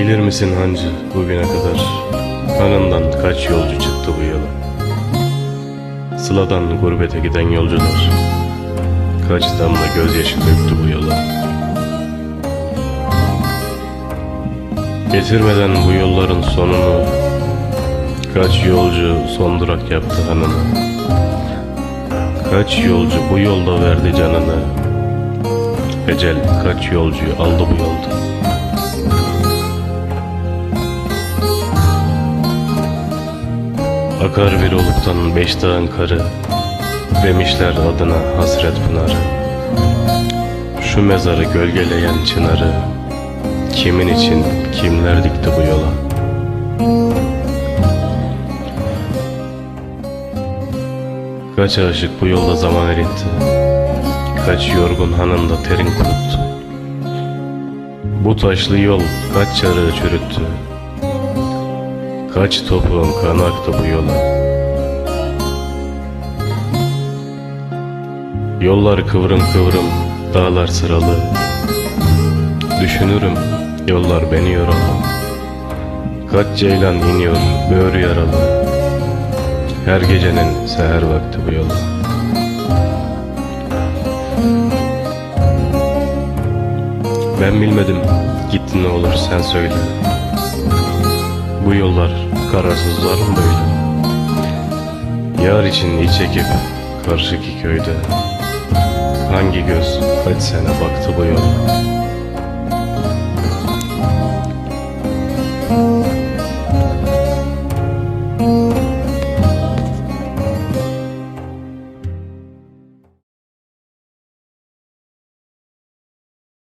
Bilir misin hancı bugüne kadar Hanından kaç yolcu çıktı bu yola? Sıladan gurbete giden yolcular Kaç damla gözyaşı döktü bu yola? Getirmeden bu yolların sonunu Kaç yolcu son durak yaptı hanına? Kaç yolcu bu yolda verdi canını Ecel kaç yolcuyu aldı bu yolda Akar bir oluktan beş dağın karı Demişler adına hasret pınarı. Şu mezarı gölgeleyen çınarı Kimin için kimler dikti bu yola? Kaç aşık bu yolda zaman eritti Kaç yorgun hanında terin kuruttu. Bu taşlı yol kaç çarığı çürüttü Kaç topuğun kanı aktı bu yola. Yollar kıvrım kıvrım, dağlar sıralı. Düşünürüm, yollar beni yoralı Kaç ceylan iniyor, böğrü yaralı Her gecenin seher vakti bu yola. Ben bilmedim, gitti ne olur sen söyle Bu yollar kararsızlar mı böyle? Yar için iç çekip karşı iki köyde Hangi göz kaç sene baktı bu yola